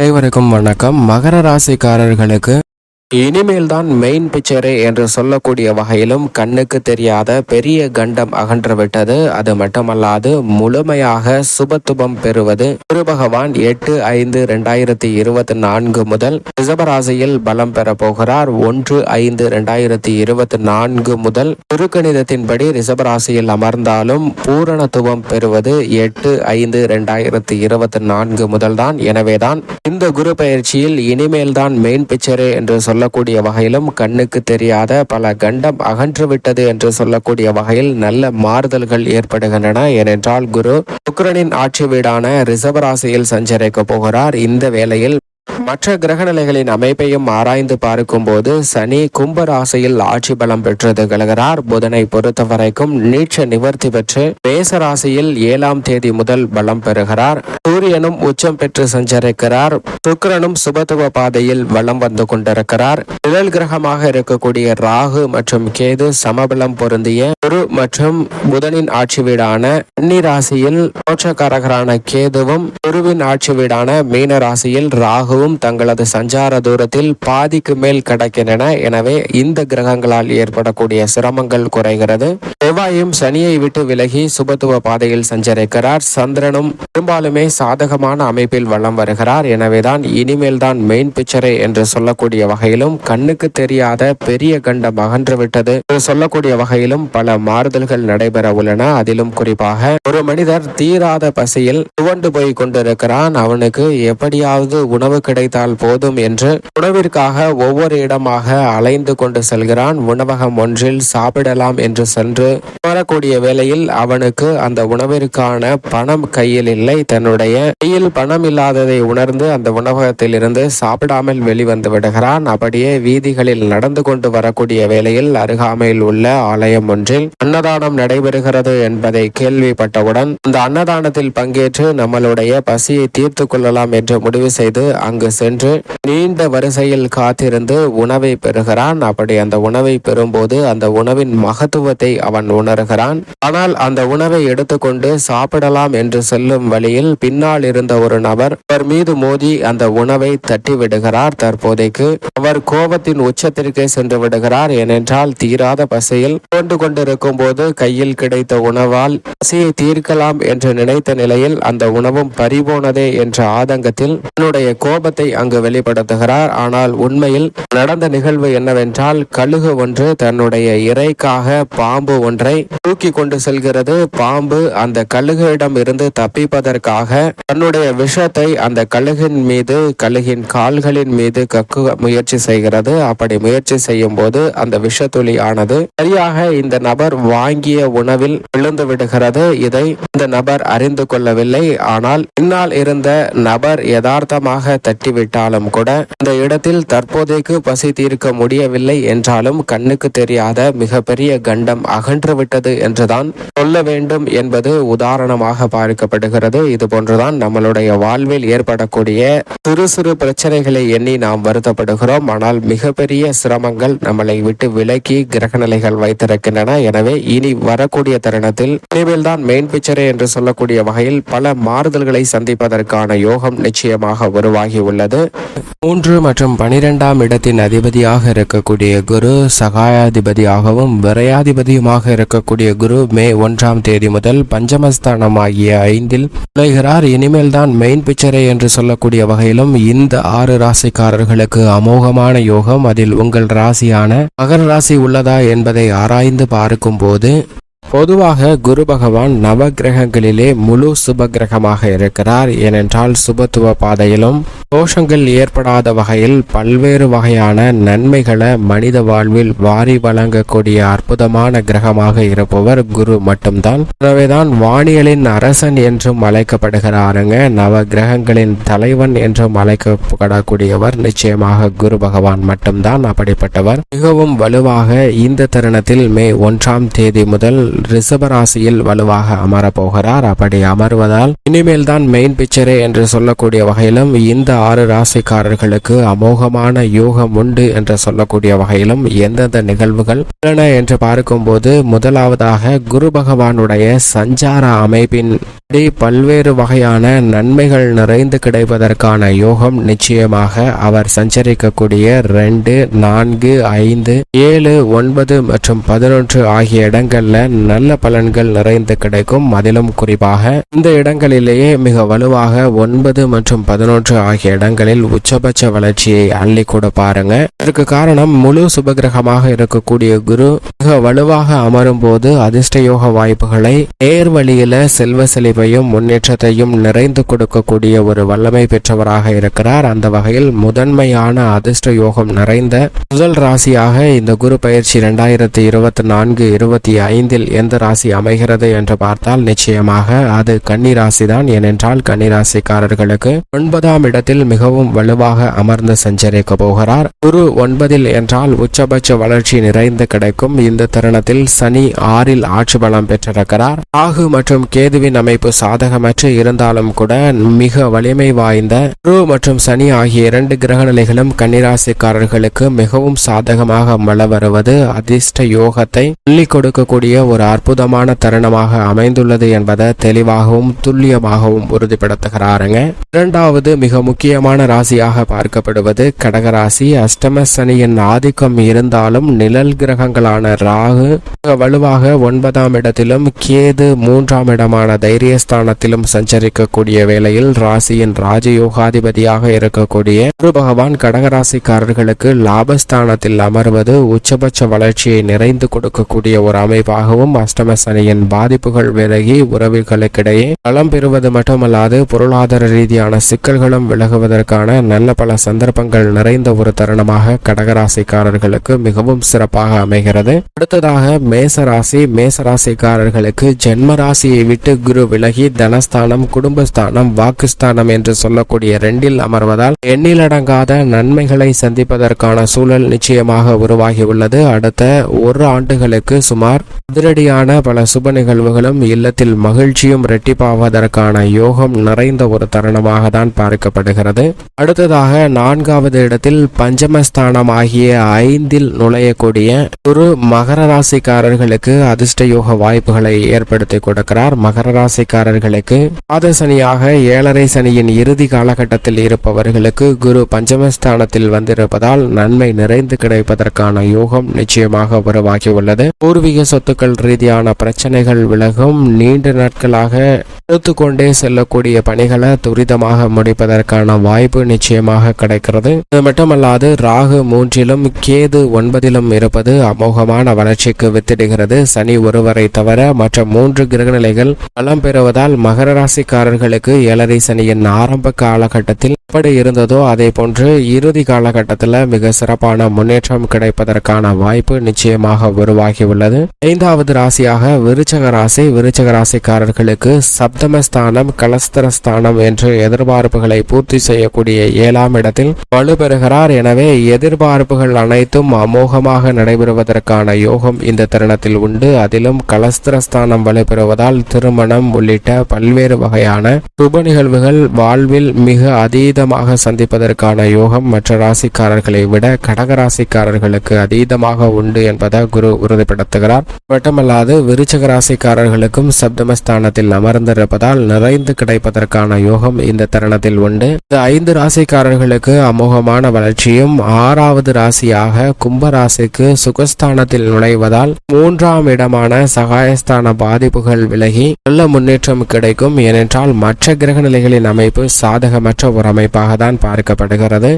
அனைவருக்கும் வணக்கம். மகர ராசிக்காரர்களுக்கு இனிமேல் தான் மெயின் பிக்சரே என்று சொல்லக்கூடிய வகையிலும் கண்ணுக்கு தெரியாத பெரிய கண்டம் அகன்றுவிட்டது. அது மட்டுமல்லாது முழுமையாக சுபத்துபம் பெறுவது குரு பகவான் எட்டு ஐந்து ரெண்டாயிரத்தி இருபத்தி நான்கு முதல் ரிஷபராசியில் பலம் பெற போகிறார். ஒன்று ஐந்து ரெண்டாயிரத்தி இருபத்தி நான்கு முதல் குருக்கணிதத்தின்படி ரிஷபராசியில் அமர்ந்தாலும் பூரணத்துவம் பெறுவது எட்டு ஐந்து ரெண்டாயிரத்தி இருபத்தி நான்கு முதல்தான். எனவேதான் இந்த குரு பயிற்சியில் இனிமேல் தான் மெயின் பிக்சரே என்று சொல்ல சொல்லக்கூடிய வகையிலும் கண்ணுக்கு தெரியாத பல கண்டம் அகன்றுவிட்டது என்று சொல்லக்கூடிய வகையில் நல்ல மாறுதல்கள் ஏற்படுகின்றன. ஏனென்றால் குரு சுக்கரனின் ஆட்சி வீடான ரிஷபராசியில் சஞ்சரிக்க போகிறார். இந்த வேளையில் மற்ற கிரகநிலைகளின் அமைப்பையும் ஆராய்ந்து பார்க்கும்போது சனி கும்ப ராசியில் ஆட்சி பலம் பெற்று திகழ்கிறார் புதனை பொறுத்த வரைக்கும் நீட்ச நிவர்த்தி பெற்று மேசராசியில் ஏழாம் தேதி முதல் பலம் பெறுகிறார். சூரியனும் உச்சம் பெற்று சஞ்சரிக்கிறார். சுக்கரனும் சுபத்துவ பாதையில் வலம் வந்து கொண்டிருக்கிறார். நிழல் கிரகமாக இருக்கக்கூடிய ராகு மற்றும் கேது சமபலம் பொருந்திய குரு மற்றும் புதனின் ஆட்சி வீடான ராசியில் மோட்சக்காரகரான கேதுவும் குருவின் ஆட்சி வீடான மீன ராசியில் ராகுவும் தங்களது சஞ்சார தூரத்தில் பாதிக்கு மேல் கிடக்கின்றன. எனவே இந்த கிரகங்களால் ஏற்படக்கூடிய சிரமங்கள் குறைகிறது. செவ்வாயும் சனியை விட்டு விலகி சுபத்துவ பாதையில் சஞ்சரிக்கிறார். சந்திரனும் பெரும்பாலுமே சாதகமான அமைப்பில் வலம் வருகிறார். எனவேதான் இனிமேல் தான் மெயின் பிக்சரே என்று சொல்லக்கூடிய வகையிலும் கண்ணுக்கு தெரியாத பெரிய கண்டம் அகன்றுவிட்டது என்று சொல்லக்கூடிய வகையிலும் பல மாறுதல்கள் நடைபெற உள்ளன. அதிலும் குறிப்பாக ஒரு மனிதர் தீராத பசியில் துவண்டு போய் கொண்டிருக்கிறான். அவனுக்கு எப்படியாவது உணவு கிடை கிடைத்தால் போதும் என்று உணவிற்காக ஒவ்வொரு இடமாக அலைந்து கொண்டு செல்கிறான். உணவகம் ஒன்றில் சாப்பிடலாம் என்று சென்று வரக்கூடிய வேளையில் அவனுக்கு அந்த உணவிற்கான பணம் கையில் இல்லை. தன்னுடைய கையில் பணம் இல்லாததை உணர்ந்து அந்த உணவகத்தில் இருந்து சாப்பிடாமல் வெளிவந்து விடுகிறான். அப்படியே வீதிகளில் நடந்து கொண்டு வரக்கூடிய வேளையில் அருகாமையில் உள்ள ஆலயம் ஒன்றில் அன்னதானம் நடைபெறுகிறது என்பதை கேள்விப்பட்டவுடன் அந்த அன்னதானத்தில் பங்கேற்று நம்மளுடைய பசியை தீர்த்து கொள்ளலாம் என்று முடிவு செய்து அங்கு சென்று நீண்ட வரிசையில் காத்திருந்து உணவை பெறுகிறான். அப்படி அந்த உணவை பெறும்போது அந்த உணவின் மகத்துவத்தை அவன் உணர்கிறான். ஆனால் அந்த உணவை எடுத்துக்கொண்டு சாப்பிடலாம் என்று செல்லும் வழியில் பின்னால் இருந்த ஒரு நபர் அவர் மீது மோதி அந்த உணவை தட்டி விடுகிறார் தற்போதைக்கு அவர் கோபத்தின் உச்சத்திற்கே சென்று விடுகிறார். ஏனென்றால் தீராத பசையில் கொண்டு கொண்டிருக்கும் போது கையில் கிடைத்த உணவால் பசியை தீர்க்கலாம் என்று நினைத்த நிலையில் அந்த உணவும் பறிபோனதே என்ற ஆதங்கத்தில் தன்னுடைய கோபத்தை அங்கு வெளிப்படுத்துகிறார். ஆனால் உண்மையில் நடந்த நிகழ்வு என்னவென்றால் கழுகு ஒன்று தன்னுடைய இறைக்காக பாம்பு ஒன்றை தூக்கி கொண்டு செல்கிறது. பாம்பு அந்த கழுகிடம் இருந்து தப்பிப்பதற்காக தன்னுடைய விஷத்தை அந்த கழுகின் மீது கழுகின் கால்களின் மீது கக்கு முயற்சி செய்கிறது. அப்படி முயற்சி செய்யும் போது அந்த விஷத்துளி ஆனது சரியாக இந்த நபர் வாங்கிய உணவில் விழுந்து விடுகிறது. இதை இந்த நபர் அறிந்து கொள்ளவில்லை. ஆனால் பின்னால் இருந்த நபர் யதார்த்தமாக கட்டிவிட்டாலும் கூட இந்த இடத்தில் தற்போதைக்கு பசி தீர்க்க முடியவில்லை என்றாலும் கண்ணுக்கு தெரியாத மிகப்பெரிய கண்டம் அகன்றுவிட்டது என்றுதான் சொல்ல வேண்டும் என்பது உதாரணமாக பார்க்கப்படுகிறது. இது போன்றுதான் நம்மளுடைய வாழ்வில் ஏற்படக்கூடிய சிறு சிறு பிரச்சனைகளை எண்ணி நாம் வருத்தப்படுகிறோம். ஆனால் மிகப்பெரிய சிரமங்கள் நம்மளை விட்டு விலக்கி கிரகநிலைகள் வைத்திருக்கின்றன. எனவே இனி வரக்கூடிய தருணத்தில் இனிமேல் தான் மெயின் பிக்சரே என்று சொல்லக்கூடிய வகையில் பல மாறுதல்களை சந்திப்பதற்கான யோகம் நிச்சயமாக உருவாகி உள்ளது. மூன்று மற்றும் பனிரெண்டாம் இடத்தின் அதிபதியாக இருக்கக்கூடிய குரு சகாயாதிபதியாகவும் விரையாதிபதியுமாக இருக்கக்கூடிய குரு மே ஒன்றாம் தேதி முதல் பஞ்சமஸ்தானம் ஆகிய ஐந்தில் நுழைகிறார். இனிமேல் தான் மெயின் பிக்சரே என்று சொல்லக்கூடிய வகையிலும் இந்த ஆறு ராசிக்காரர்களுக்கு அமோகமான யோகம். அதில் உங்கள் ராசியான மகர ராசி உள்ளதா என்பதை ஆராய்ந்து பார்க்கும் போது பொதுவாக குரு பகவான் நவ கிரகங்களிலே முழு சுப கிரகமாக இருக்கிறார். ஏனென்றால் சுபத்துவ பாதையிலும் தோஷங்கள் ஏற்படாத வகையில் பல்வேறு வகையான நன்மைகளை மனித வாழ்வில் வாரி வழங்கக்கூடிய அற்புதமான கிரகமாக இருப்பவர் குரு மட்டும்தான். எனவேதான் வானியலின் அரசன் என்றும் அழைக்கப்படுகிறாருங்க. நவ கிரகங்களின் தலைவன் என்றும் அழைக்கப்படக்கூடியவர் நிச்சயமாக குரு பகவான் மட்டும்தான். அப்படிப்பட்டவர் மிகவும் வலுவாக இந்த தருணத்தில் மே ஒன்றாம் தேதி முதல் ரிஷபராசியில் வலுவாக அமரப் போகிறார் அப்படி அமர்வதால் இனிமேல் தான் மெயின் பிக்சரே என்று சொல்லக்கூடிய வகையிலும் இந்த ஆறு ராசிக்காரர்களுக்கு அமோகமான யோகம் உண்டு என்று சொல்லக்கூடிய வகையிலும் எந்தெந்த நிகழ்வுகள் உள்ளன என்று பார்க்கும்போது முதலாவதாக குரு பகவானுடைய சஞ்சார அமைப்பின் பல்வேறு வகையான நன்மைகள் நிறைந்து கிடைப்பதற்கான யோகம் நிச்சயமாக அவர் சஞ்சரிக்கக்கூடிய ரெண்டு நான்கு ஐந்து ஏழு ஒன்பது மற்றும் பதினொன்று ஆகிய இடங்கள்ல நல்ல பலன்கள் நிறைந்து கிடைக்கும். அதிலும் குறிப்பாக இந்த இடங்களிலேயே மிக வலுவாக ஒன்பது மற்றும் பதினொன்று ஆகிய இடங்களில் உச்சபட்ச வளர்ச்சியை அள்ளி கொடுப்பாருங்க இதற்கு காரணம் முழு சுபகிரகமாக இருக்கக்கூடிய குரு மிக வலுவாக அமரும் போது அதிர்ஷ்ட யோக வாய்ப்புகளை நேர் வழியில செல்வ செழிப்பையும் முன்னேற்றத்தையும் நிறைந்து கொடுக்கக்கூடிய ஒரு வல்லமை பெற்றவராக இருக்கிறார். அந்த வகையில் முதன்மையான அதிர்ஷ்ட யோகம் நிறைந்த முதல் ராசியாக இந்த குரு பயிற்சி இரண்டாயிரத்தி இருபத்தி நான்கு இருபத்தி ஐந்தில் எந்த ராசி அமைகிறது என்று பார்த்தால் நிச்சயமாக அது கன்னி ராசி தான் ஏனென்றால் கன்னி ராசிக்காரர்களுக்கு ஒன்பதாம் இடத்தில் மிகவும் வலுவாக அமர்ந்து சஞ்சரிக்க போகிறார் குரு ஒன்பதில் என்றால் உச்சபட்ச வளர்ச்சி நிறைந்து கிடைக்கும். இந்த தருணத்தில் சனி ஆறில் ஆட்சி பலம் பெற்றிருக்கிறார். ராகு மற்றும் கேதுவின் அமைப்பு சாதகமற்று இருந்தாலும் கூட மிக வலிமை வாய்ந்த குரு மற்றும் சனி ஆகிய இரண்டு கிரக நிலைகளும் கன்னிராசிக்காரர்களுக்கு மிகவும் சாதகமாக மழ வருவது அதிர்ஷ்ட யோகத்தை அள்ளி கொடுக்கக்கூடிய ஒரு அற்புதமான தருணமாக அமைந்துள்ளது என்பதை தெளிவாகவும் துல்லியமாகவும் உறுதிப்படுத்துகிறாருங்க. இரண்டாவது மிக முக்கியமான ராசியாக பார்க்கப்படுவது கடகராசி. அஷ்டம சனியின் ஆதிக்கம் இருந்தாலும் நிழல் கிரகங்களான ராகு வலுவாக ஒன்பதாம் இடத்திலும் கேது மூன்றாம் இடமான தைரியஸ்தானத்திலும் சஞ்சரிக்கக்கூடிய வேளையில் ராசியின் ராஜயோகாதிபதியாக இருக்கக்கூடிய குரு பகவான் கடகராசிக்காரர்களுக்கு லாபஸ்தானத்தில் அமர்வது உச்சபட்ச வளர்ச்சியை நிறைந்து கொடுக்கக்கூடிய ஒரு அமைப்பாகவும் அஷ்டம சனியின் பாதிப்புகள் விலகி உறவுகளுக்கிடையே பலம் பெறுவது மட்டுமல்லாது பொருளாதார ரீதியான சிக்கல்களும் விலகுவதற்கான நல்ல பல சந்தர்ப்பங்கள் நிறைந்த ஒரு தருணமாக கடகராசிக்காரர்களுக்கு மிகவும் சிறப்பாக அமைகிறது. அடுத்ததாக மேசராசி. மேசராசிக்காரர்களுக்கு ஜென்ம ராசியை விட்டு குரு விலகி தனஸ்தானம் குடும்பஸ்தானம் வாக்குஸ்தானம் என்று சொல்லக்கூடிய ரெண்டில் அமர்வதால் எண்ணிலடங்காத நன்மைகளை சந்திப்பதற்கான சூழல் நிச்சயமாக உருவாகியுள்ளது. அடுத்த ஒரு ஆண்டுகளுக்கு சுமார் அதிரடியான பல சுப நிகழ்வுகளும் இல்லத்தில் மகிழ்ச்சியும் இரட்டிப்பாவதற்கான யோகம் நிறைந்த ஒரு தருணமாக தான் பார்க்கப்படுகிறது. அடுத்ததாக நான்காவது இடத்தில் பஞ்சமஸ்தானம் ஆகிய ஐந்தில் நுழையக்கூடிய ஒரு மகர ராசிக்காரர்களுக்கு அதிர்ஷ்ட யோக வாய்ப்புகளை ஏற்படுத்தி கொடுக்கிறார். மகர ராசிக்காரர்களுக்கு பாத சனியாக ஏழரை சனியின் இறுதி காலகட்டத்தில் இருப்பவர்களுக்கு குரு பஞ்சமஸ்தானத்தில் வந்திருப்பதால் நன்மை நிறைந்து கிடைப்பதற்கான யோகம் நிச்சயமாக உருவாகியுள்ளது பூர்வீக சொத்துக்கள் ரீதியான பிரச்சனைகள் விலகும். நீண்ட நாட்களாக எடுத்துக்கொண்டே செல்லக்கூடிய பணிகளை துரிதமாக முடிப்பதற்கான வாய்ப்பு நிச்சயமாக கிடைக்கிறது. இது மட்டுமல்லாது ராகு மூன்றிலும் கேது ஒன்பதிலும் இருப்பது அமோகமான வளர்ச்சிக்கு வித்திடுகிறது. சனி ஒருவரை தவிர மற்ற மூன்று கிரகநிலைகள் பலம் பெறுவதால் மகர ராசிக்காரர்களுக்கு ஏழரை சனியின் ஆரம்ப காலகட்டத்தில் எப்படி இருந்ததோ அதே போன்று இறுதி காலகட்டத்தில் மிக சிறப்பான முன்னேற்றம் கிடைப்பதற்கான வாய்ப்பு நிச்சயமாக உருவாகியுள்ளது. ஐந்தாவது ராசியாக விருச்சக ராசி விருச்சக ராசிக்காரர்களுக்கு சப்தமஸ்தானம் கலஸ்தரஸ்தானம் என்று எதிர்பார்ப்புகளை பூர்த்தி செய்யக்கூடிய ஏழாம் இடத்தில் வலுப்பெறுகிறார் எனவே எதிர்பார்ப்புகள் அனைத்தும் அமோகமாக நடைபெறுவதற்கான யோகம் இந்த தருணத்தில் உண்டு. அதிலும் கலஸ்திரஸ்தானம் வலுப்பெறுவதால் திருமணம் உள்ளிட்ட பல்வேறு வகையான சுப நிகழ்வுகள் வாழ்வில் மிக அதீதமாக சந்திப்பதற்கான யோகம் மற்ற ராசிக்காரர்களை விட கடக ராசிக்காரர்களுக்கு அதீதமாக உண்டு என்பதை குரு உறுதிப்படுத்துகிறார். மட்டுமல்லாது விருச்சக ராசிக்காரர்களுக்கும் சப்தமஸ்தானத்தில் அமர்ந்திருப்பதால் நிறைந்து கிடைப்பதற்கான யோகம் இந்த தருணத்தில் உண்டு. இந்த ஐந்து ராசிக்காரர்களுக்கு அமோகமான வளர்ச்சியும் ஆறாவது ராசியாக கும்பராசிக்கு சுகஸ்தானத்தில் நுழைவதால் மூன்றாம் இடமான சகாயஸ்தான பாதிப்புகள் விலகி நல்ல முன்னேற்றம் கிடைக்கும். ஏனென்றால் மற்ற கிரக நிலைகளின் அமைப்பு சாதகமற்ற ஒரு அமைப்பாக தான் பார்க்கப்படுகிறது.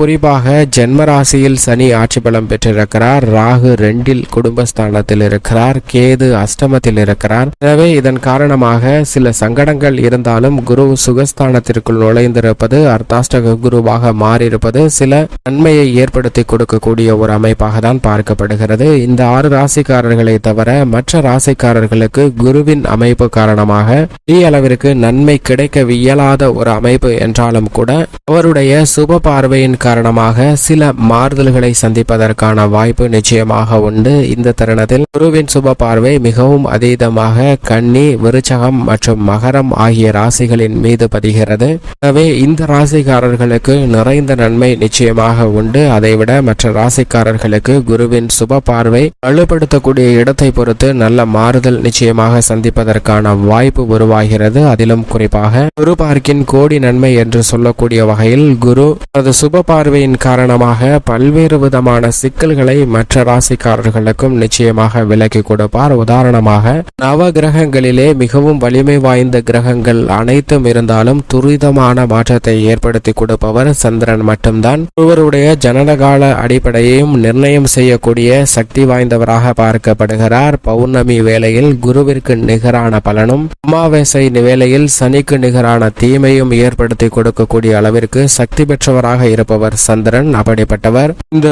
குறிப்பாக ஜென்ம ராசியில் சனி ஆட்சி பலம் பெற்றிருக்கிறார். ராகு ரெண்டில் குடும்பஸ்தானத்தில் இருக்கிறார். கேது அஷ்டமத்தில் இருக்கிறார். எனவே இதன் காரணமாக சில சங்கடங்கள் இருந்தாலும் குரு சுகஸ்தானத்திற்குள் நுழைந்திருப்பது அர்த்தாஷ்டக குருவாக மாறியிருப்பது சில நன்மையை ஏற்படுத்தி கொடுக்கக்கூடிய ஒரு அமைப்பாக தான் பார்க்கப்படுகிறது. இந்த ஆறு ராசிக்காரர்களை தவிர மற்ற ராசிக்காரர்களுக்கு குருவின் அமைப்பு காரணமாக பெரிய அளவிற்கு நன்மை கிடைக்க இயலாத ஒரு அமைப்பு என்றாலும் கூட அவருடைய சுப பார்வையின் காரணமாக சில மாறுதல்களை சந்திப்பதற்கான வாய்ப்பு நிச்சயமாக உண்டு. இந்த தருணத்தில் குருவின் சுப பார்வை மிகவும் அதீதமாக கன்னி விருச்சகம் மற்றும் மகரம் ஆகிய ராசிகளின் மீது பதிகிறது. எனவே இந்த இந்த ராசிக்காரர்களுக்கு நிறைந்த நன்மை நிச்சயமாக உண்டு. அதைவிட மற்ற ராசிக்காரர்களுக்கு குருவின் சுப பார்வை வலுப்படுத்தக்கூடிய இடத்தை பொறுத்து நல்ல மாறுதல் நிச்சயமாக சந்திப்பதற்கான வாய்ப்பு உருவாகிறது. அதிலும் குறிப்பாக குரு பார்க்கின் கோடி நன்மை என்று சொல்லக்கூடிய வகையில் குரு தனது சுப பார்வையின் காரணமாக பல்வேறு விதமான சிக்கல்களை மற்ற ராசிக்காரர்களுக்கும் நிச்சயமாக விலக்கி கொடுப்பார். உதாரணமாக நவ கிரகங்களிலே மிகவும் வலிமை வாய்ந்த கிரகங்கள் அனைத்தும் இருந்தாலும் துரிதமான மாற்றத்தை ஏற்படுத்தி கொடுப்பவர் சந்திரன் மட்டும்தான் ஒருவருடைய ஜனனகால அடிப்படையையும் நிர்ணயம் செய்யக்கூடிய சக்தி வாய்ந்தவராக பார்க்கப்படுகிறார். பௌர்ணமி வேளையில் குருவிற்கு நிகரான பலனும் அமாவாசை வேளையில் சனிக்கு நிகரான தீமையும் ஏற்படுத்தி கொடுக்கக்கூடிய அளவிற்கு சக்தி பெற்றவராக இருப்பவர் சந்திரன். அப்படிப்பட்டவர் இந்த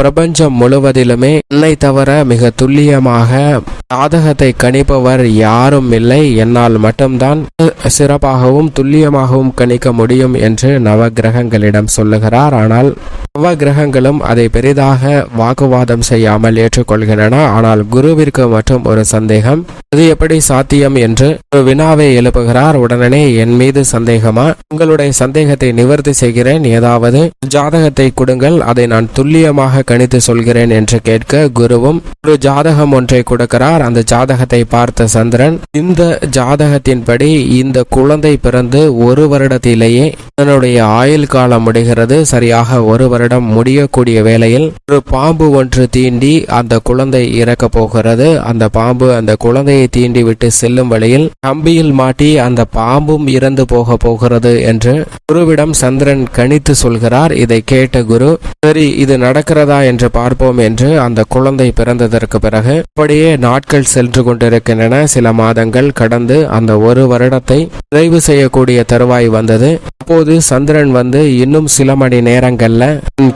பிரபஞ்சம் முழுவதிலுமே என்னை தவிர மிக துல்லியமாக சாதகத்தை கணிப்பவர் யாரும் இல்லை. என்னால் மட்டும்தான் சிறப்பாகவும் துல்லியமாகவும் கணிக்க முடியும் என்று நவ கிரகங்களிடம் சொல்லுகிறார். ஆனால் நவ கிரகங்களும் அதை பெரிதாக வாக்குவாதம் செய்யாமல் ஏற்றுக்கொள்கின்றன. ஆனால் குருவிற்கு மட்டும் ஒரு சந்தேகம் அது எப்படி சாத்தியம்? என்று ஒரு வினாவை எழுப்புகிறார். உடனே என் மீது சந்தேகமா? உங்களுடைய சந்தேகத்தை நிவர்த்தி செய்கிறேன். ஏதாவது ஜாதகத்தை கொடுங்கள். அதை நான் துல்லியமாக கணித்து சொல்கிறேன் என்று கேட்க குருவும் ஒரு ஜாதகம் ஒன்றை கொடுக்கிறார். அந்த ஜாதகத்தை பார்த்த சந்திரன் இந்த ஜாதகத்தின்படி இந்த குழந்தை பிறந்து ஒரு வருடத்திலேயே தன்னுடைய ஆயுள் காலம் முடிகிறது. சரியாக ஒரு வருடம் முடியக்கூடிய வேளையில் ஒரு பாம்பு ஒன்று தீண்டி அந்த குழந்தை இறக்க போகிறது. அந்த பாம்பு அந்த குழந்தையை தீண்டி விட்டு செல்லும் வழியில் கம்பியில் மாட்டி அந்த பாம்பும் இறந்து போக போகிறது என்று குருவிடம் சந்திரன் கணித்து சொல்கிறார். இதை கேட்ட குரு சரி இது நடக்கிறதா என்று பார்ப்போம் என்று அந்த குழந்தை பிறந்ததற்கு பிறகு அப்படியே நாட்கள் சென்று கொண்டிருக்கின்றன. சில மாதங்கள் கடந்து அந்த ஒரு வருடத்தை நிறைவு செய்யக்கூடிய தருவாய் வந்தது. அப்போது சந்திரன் வந்து இன்னும் சில மணி நேரங்கள்ல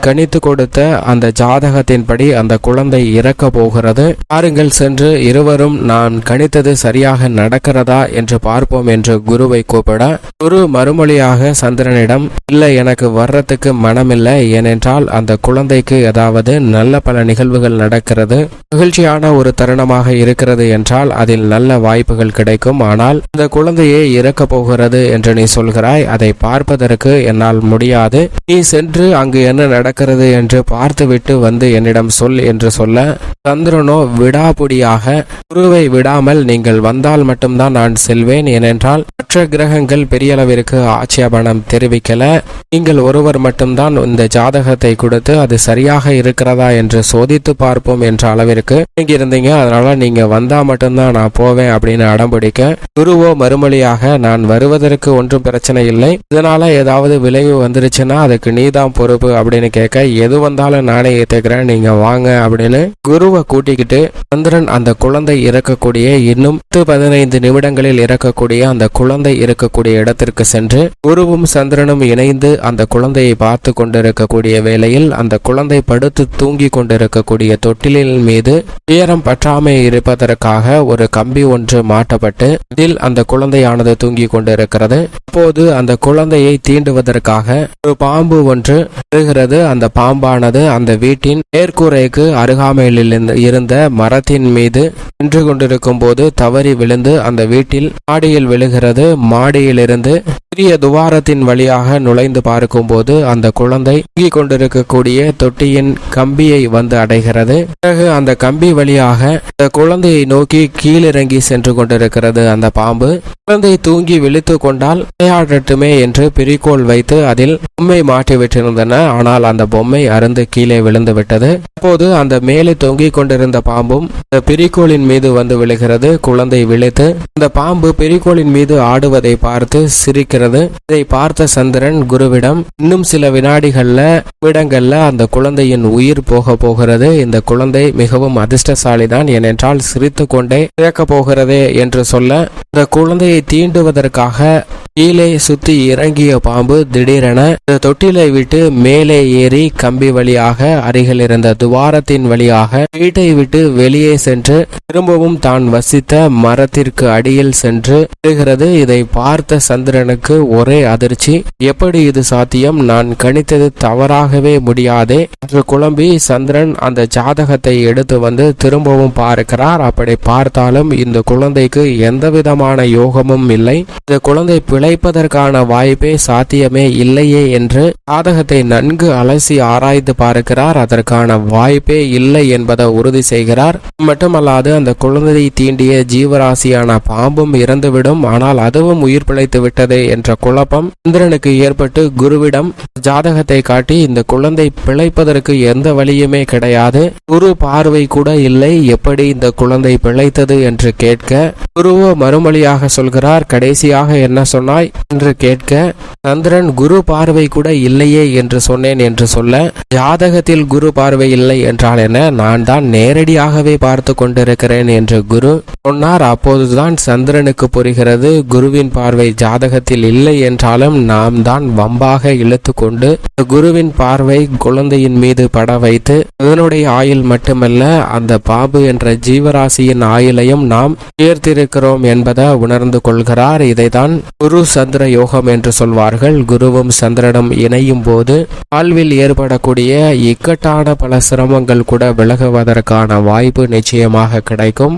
கணித்து கொடுத்த அந்த ஜாதகத்தின்படி அந்த குழந்தை இறக்க போகிறது. பாருங்கள் சென்று இருவரும் நான் கணித்தது சரியாக நடக்கிறதா என்று பார்ப்போம் என்று குருவை கூப்பிட குரு மறுமொழியாக சந்திரனிடம் இல்லை எனக்கு வர்றதுக்கு மனமில்லை. ஏனென்றால் அந்த குழந்தைக்கு ஏதாவது நல்ல பல நிகழ்வுகள் நடக்கிறது. மகிழ்ச்சியான ஒரு தருணமாக இருக்கிறது என்றால் அதில் நல்ல வாய்ப்புகள் கிடைக்கும். ஆனால் இந்த குழந்தையே இறக்க போகிறது என்று நீ சொல்கிறாய். அதை பார்ப்பதற்கு என்னால் முடியாது. நீ சென்று அங்கு என்ன நடக்கிறது என்று பார்த்துவிட்டு வந்து என்னிடம் சொல் என்று சொல்ல சந்திரனோ விடாபுடியாக குருவை விடாமல் நீங்கள் வந்தால் மட்டும்தான் நான் செல்வேன் ஏனென்றால் மற்ற கிரகங்கள் பெரிய அளவிற்கு ஆட்சேபணம் தெரிவிக்கல. நீங்கள் ஒருவர் மட்டும்தான் இந்த ஜாதகத்தை கொடுத்து அது சரியாக இருக்கிறதா என்று சோதித்து பார்ப்போம் என்ற அளவிற்கு நீங்க இருந்தீங்க அதனால நீங்க வந்தா மட்டும்தான் நான் போவேன் அப்படின்னு அடம்பிடிக்க குருவோ மறுமொழியாக நான் வருவதற்கு ஒன்றும் பிரச்சனை இல்லை. இதனால் ஏதாவது விளைவு வந்துருச்சுன்னா அதுக்கு நீதான் பொறுப்பு அப்படின்னு கேட்க எது வந்தாலும் நானே ஏற்றுக்கிறேன் நீங்கள் வாங்க அப்படின்னு குருவை கூட்டிக்கிட்டு சந்திரன் அந்த குழந்தை இறக்கக்கூடிய இன்னும் பத்து பதினைந்து நிமிடங்களில் இறக்கக்கூடிய அந்த குழந்தை இருக்கக்கூடிய இடத்திற்கு சென்று குருவும் சந்திரனும் இணைந்து அந்த குழந்தையை பார்த்து கொண்டிருக்கக்கூடிய வேளையில் அந்த குழந்தை படுத்து தூங்கி கொண்டிருக்கக்கூடிய தொட்டிலின் மீது உயரம் பற்றாமை இருப்பதற்காக ஒரு கம்பி ஒன்று மாட்டப்பட்டு அதில் அந்த குழந்தையானது தூங்கி கொண்டிருக்கிறது. அப்போது அந்த குழந்தையை தீண்டுவதற்காக ஒரு பாம்பு ஒன்று வருகிறது அந்த பாம்பானது அந்த வீட்டின் மேற்கூரைக்கு அருகாமையில் இருந்த மரத்தின் மீது நின்று கொண்டிருக்கும் போது தவறி விழுந்து அந்த வீட்டில் மாடியில் விழுகிறது. மாடியிலிருந்து சிறிய துவாரத்தின் வழியாக நுழைந்து பார்க்கும்போது அந்த குழந்தை தூங்கிக் கொண்டிருக்கக்கூடிய தொட்டியின் கம்பியை வந்து அடைகிறது. பிறகு அந்த கம்பி வழியாக அந்த குழந்தையை நோக்கி கீழிறங்கி சென்று கொண்டிருக்கிறது அந்த பாம்பு. குழந்தை தூங்கி விழித்து கொண்டால் விளையாடட்டுமே என்று பிரிக்கோள் வைத்து அதில் பொம்மை மாட்டிவிட்டிருந்தன. ஆனால் அந்த பொம்மை அருந்து கீழே விழுந்து விட்டது அப்போது அந்த மேலே தொங்கிக் கொண்டிருந்த பாம்பும் அந்த பிரிக்கோளின் மீது வந்து விழுகிறது. குழந்தை விழித்து அந்த பாம்பு பிரிக்கோளின் மீது ஆடுவதை பார்த்து சிரிக்கிறது. இதை பார்த்த சந்திரன் குருவிடம் இன்னும் சில வினாடிகள்ல நிமிடங்கள்ல அந்த குழந்தையின் உயிர் போக போகிறது. இந்த குழந்தை மிகவும் அதிர்ஷ்டசாலிதான். ஏனென்றால் சிரித்து கொண்டே இறக்க போகிறதே என்று சொல்ல இந்த குழந்தையை தீண்டுவதற்காக கீழே சுத்தி இறங்கிய பாம்பு திடீரென இந்த தொட்டிலை விட்டு மேலே ஏறி கம்பி வழியாக அருகில் இருந்த துவாரத்தின் வழியாக வீட்டை விட்டு வெளியே சென்று திரும்பவும் தான் வசித்த மரத்திற்கு அடியில் சென்று விழுகிறது இதை பார்த்த சந்திரனுக்கு சந்திரனுக்கு ஒரே அதிர்ச்சி. எப்படி இது சாத்தியம்? நான் கணித்தது தவறாகவே முடியாதே. என்று குழம்பி சந்திரன் அந்த ஜாதகத்தை எடுத்து வந்து திரும்பவும் பார்க்கிறார். அப்படி பார்த்தாலும் இந்த குழந்தைக்கு எந்த விதமான யோகமும் இல்லை. இந்த குழந்தை பிழைப்பதற்கான வாய்ப்பே சாத்தியமே இல்லையே என்று ஜாதகத்தை நன்கு அலசி ஆராய்ந்து பார்க்கிறார். அதற்கான வாய்ப்பே இல்லை என்பதை உறுதி செய்கிறார். மட்டுமல்லாது அந்த குழந்தையை தீண்டிய ஜீவராசியான பாம்பும் இறந்துவிடும். ஆனால் அதுவும் உயிர் பிழைத்து விட்டதே என்று குழப்பம் சந்திரனுக்கு ஏற்பட்டு குருவிடம் ஜாதகத்தை காட்டி இந்த குழந்தை பிழைப்பதற்கு எந்த வழியுமே கிடையாது. குரு பார்வை கூட இல்லை. எப்படி இந்த குழந்தை பிழைத்தது என்று கேட்க குருவோ மறுமொழியாக சொல்கிறார் கடைசியாக என்ன சொன்னாய்? என்று கேட்க சந்திரன் குரு பார்வை கூட இல்லையே என்று சொன்னேன் என்று சொல்ல ஜாதகத்தில் குரு பார்வை இல்லை என்றால் என்ன? நான் தான் நேரடியாகவே பார்த்து கொண்டிருக்கிறேன் என்று குரு சொன்னார். அப்போதுதான் சந்திரனுக்கு புரிகிறது குருவின் பார்வை ஜாதகத்தில் இல்லை என்றாலும் நாம் தான் வம்பாக இழுத்து கொண்டு குருவின் பார்வை குழந்தையின் மீது பட வைத்து அதனுடைய ஆயுள் மட்டுமல்ல அந்த பாபு என்ற ஜீவராசியின் ஆயுளையும் நாம் உயர்த்திருக்கிறோம் என்பதை உணர்ந்து கொள்கிறார். இதைதான் குரு சந்திர யோகம் என்று சொல்வார்கள். குருவும் சந்திரனும் இணையும் போது வாழ்வில் ஏற்படக்கூடிய இக்கட்டான பல சிரமங்கள் கூட விலகுவதற்கான வாய்ப்பு நிச்சயமாக கிடைக்கும்.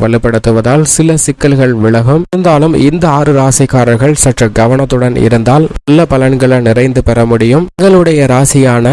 வலுப்படுத்துவதால் சில சிக்கல்கள் விலகும். இருந்தாலும் இந்த ஆறு ராசிக்காரர்கள் சற்று கவனத்துடன் இருந்தால் நல்ல பலன்களை நிறைந்து பெற முடியும். உங்களுடைய ராசியான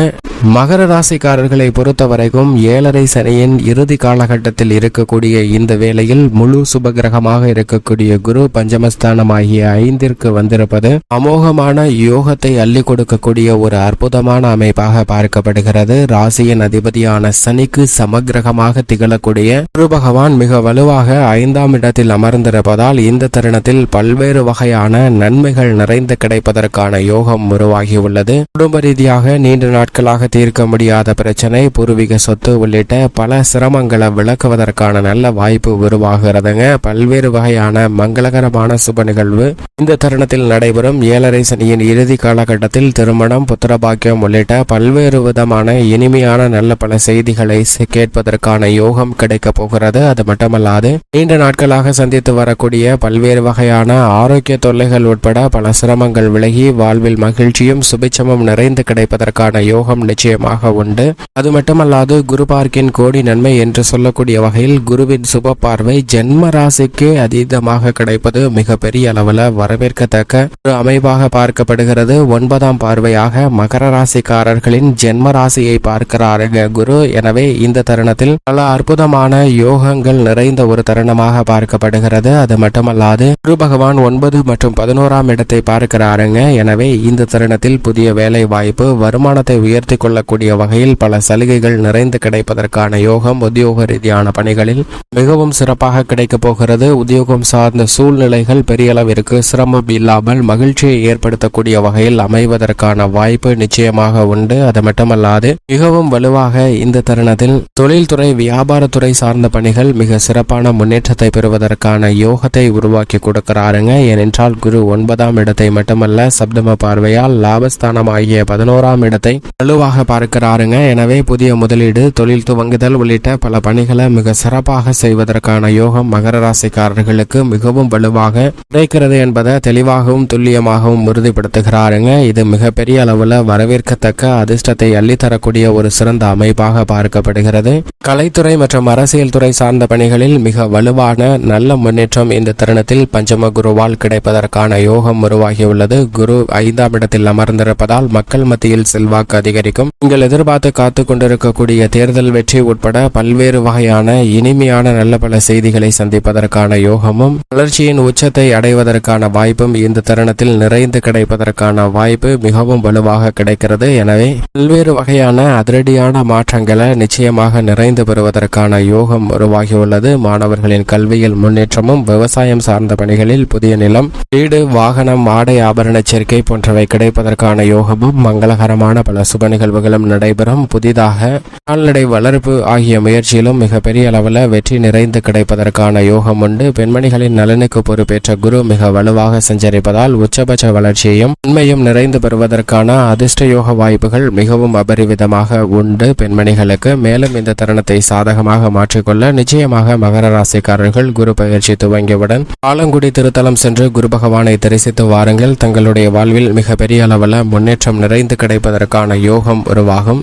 மகர ராசிக்காரர்களை பொறுத்தவரைக்கும் ஏழரை சனியின் இறுதி காலகட்டத்தில் இருக்கக்கூடிய இந்த வேளையில் முழு சுபகிரகமாக இருக்கக்கூடிய குரு பஞ்சமஸ்தானமாகிய ஐந்திற்கு வந்திருப்பது அமோகமான யோகத்தை அள்ளி கொடுக்கக்கூடிய ஒரு அற்புதமான அமைப்பாக பார்க்கப்படுகிறது. ராசியின் அதிபதியான சனிக்கு சமகிரகமாக திகழக்கூடிய குரு பகவான் மிக வலுவாக ஐந்தாம் இடத்தில் அமர்ந்திருப்பதால் இந்த தருணத்தில் பல்வேறு வகையான நன்மைகள் நிறைந்து கிடைப்பதற்கான யோகம் உருவாகியுள்ளது. குடும்ப ரீதியாக நீண்ட நாட்களாக தீர்க்க முடியாத பிரச்சனை பூர்வீக சொத்து உள்ளிட்ட பல சிரமங்களை விளக்குவதற்கான நல்ல வாய்ப்பு உருவாகிறதுங்க. பல்வேறு வகையான மங்களகரமான சுப நிகழ்வு. இந்த தருணத்தில் நடைபெறும் ஏழரை சனியின் இறுதி காலகட்டத்தில் திருமணம் புத்திரபாக்கியம் உள்ளிட்ட பல்வேறு விதமான இனிமையான நல்ல பல செய்திகளை கேட்பதற்கான யோகம் கிடைக்கப் போகிறது. அது மட்டுமல்லாது நீண்ட நாட்களாக சந்தித்து வரக்கூடிய பல்வேறு வகையான ஆரோக்கிய தொல்லைகள் உட்பட பல சிரமங்கள் விலகி வாழ்வில் மகிழ்ச்சியும் சுபிச்சமும் நிறைந்து கிடைப்பதற்கான யோகம் நிச்சயமாக உண்டு. அது மட்டுமல்லாது குரு பார்க்கின் கோடி நன்மை என்று சொல்லக்கூடிய வகையில் குருவின் சுப பார்வை ஜென்ம ராசிக்கு அதீதமாக கிடைப்பது மிகப்பெரிய பெரிய அளவில் வரவேற்கத்தக்க ஒரு அமைப்பாக பார்க்கப்படுகிறது. ஒன்பதாம் பார்வையாக மகர ராசிக்காரர்களின் ஜென்ம ராசியை பார்க்கிறார்கள் குரு. எனவே இந்த தருணத்தில் பல அற்புதமான யோகங்கள் நிறைந்த ஒரு தருணமாக பார்க்கப்படுகிறது. அது மட்டுமல்லாது குரு பகவான் ஒன்பது மற்றும் பதினோராம் இடத்தை பார்க்கிறாருங்க. எனவே இந்த தருணத்தில் புதிய வேலை வாய்ப்பு வருமானத்தை உயர்த்தி கொள்ளக்கூடிய வகையில் பல சலுகைகள் நிறைந்து கிடைப்பதற்கான யோகம் உத்தியோக ரீதியான பணிகளில் மிகவும் சிறப்பாக கிடைக்கப் போகிறது. உத்தியோகம் சார்ந்த சூழ்நிலைகள் பெரிய அளவிற்கு சிரமம் இல்லாமல் மகிழ்ச்சியை ஏற்படுத்தக்கூடிய வகையில் அமைவதற்கான வாய்ப்பு நிச்சயமாக உண்டு. அது மட்டுமல்லாது மிகவும் வலுவாக இந்த தருணத்தில் தொழில்துறை வியாபாரத்துறை சார்ந்த பணிகள் மிக சிறப்பு சிறப்பான முன்னேற்றத்தை பெறுவதற்கான யோகத்தை உருவாக்கி கொடுக்கிறாருங்க. ஏனென்றால் குரு ஒன்பதாம் இடத்தை மட்டுமல்ல சப்தம பார்வையால் லாபஸ்தானம் ஆகிய பதினோராம் இடத்தை வலுவாக பார்க்கிறாருங்க. எனவே புதிய முதலீடு தொழில் துவங்குதல் உள்ளிட்ட பல பணிகளை மிக சிறப்பாக செய்வதற்கான யோகம் மகர ராசிக்காரர்களுக்கு மிகவும் வலுவாக கிடைக்கிறது என்பதை தெளிவாகவும் துல்லியமாகவும் உறுதிப்படுத்துகிறாருங்க. இது மிகப்பெரிய அளவில் வரவேற்கத்தக்க அதிர்ஷ்டத்தை அள்ளித்தரக்கூடிய ஒரு சிறந்த அமைப்பாக பார்க்கப்படுகிறது. கலைத்துறை மற்றும் அரசியல் துறை சார்ந்த பணிகளில் மிக வலுவான நல்ல முன்னேற்றம் இந்த தருணத்தில் பஞ்சம குருவால் கிடைப்பதற்கான யோகம் உருவாகியுள்ளது. குரு ஐந்தாம் இடத்தில் அமர்ந்திருப்பதால் மக்கள் மத்தியில் செல்வாக்கு அதிகரிக்கும். நீங்கள் எதிர்பார்த்து காத்து கொண்டிருக்கக்கூடிய தேர்தல் வெற்றி உட்பட பல்வேறு வகையான இனிமையான நல்ல பல செய்திகளை சந்திப்பதற்கான யோகமும் வளர்ச்சியின் உச்சத்தை அடைவதற்கான வாய்ப்பும் இந்த தருணத்தில் நிறைந்து கிடைப்பதற்கான வாய்ப்பு மிகவும் வலுவாக கிடைக்கிறது. எனவே பல்வேறு வகையான அதிரடியான மாற்றங்களை நிச்சயமாக நிறைந்து பெறுவதற்கான யோகம் உருவாகியுள்ளது. மாணவர்களின் கல்வியில் முன்னேற்றமும் விவசாயம் சார்ந்த பணிகளில் புதிய நிலம் வீடு வாகனம் ஆடை ஆபரண சேர்க்கை போன்றவை கிடைப்பதற்கான யோகமும் மங்களகரமான பல சுப நிகழ்வுகளும் நடைபெறும். புதிதாக கால்நடை வளர்ப்பு ஆகிய முயற்சியிலும் மிகப்பெரிய அளவில் வெற்றி நிறைந்து கிடைப்பதற்கான யோகம் உண்டு. பெண்மணிகளின் நலனுக்கு பொறுப்பேற்ற குரு மிக வலுவாக சஞ்சரிப்பதால் உச்சபட்ச வளர்ச்சியையும் உண்மையும் நிறைந்து பெறுவதற்கான அதிர்ஷ்ட யோக வாய்ப்புகள் மிகவும் அபரிவிதமாக உண்டு. பெண்மணிகளுக்கு மேலும் இந்த தருணத்தை சாதகமாக மாற்றிக்கொள்ள நிச்சயமாக மகர ராசிக்காரர்கள் குரு பயிற்சி துவங்கியவுடன் ஆலங்குடி திருத்தலம் சென்று குரு பகவானை தரிசித்து வாருங்கள். தங்களுடைய வாழ்வில் மிகப்பெரிய அளவில் முன்னேற்றம் நிறைந்து கிடைப்பதற்கான யோகம் உருவாகும்.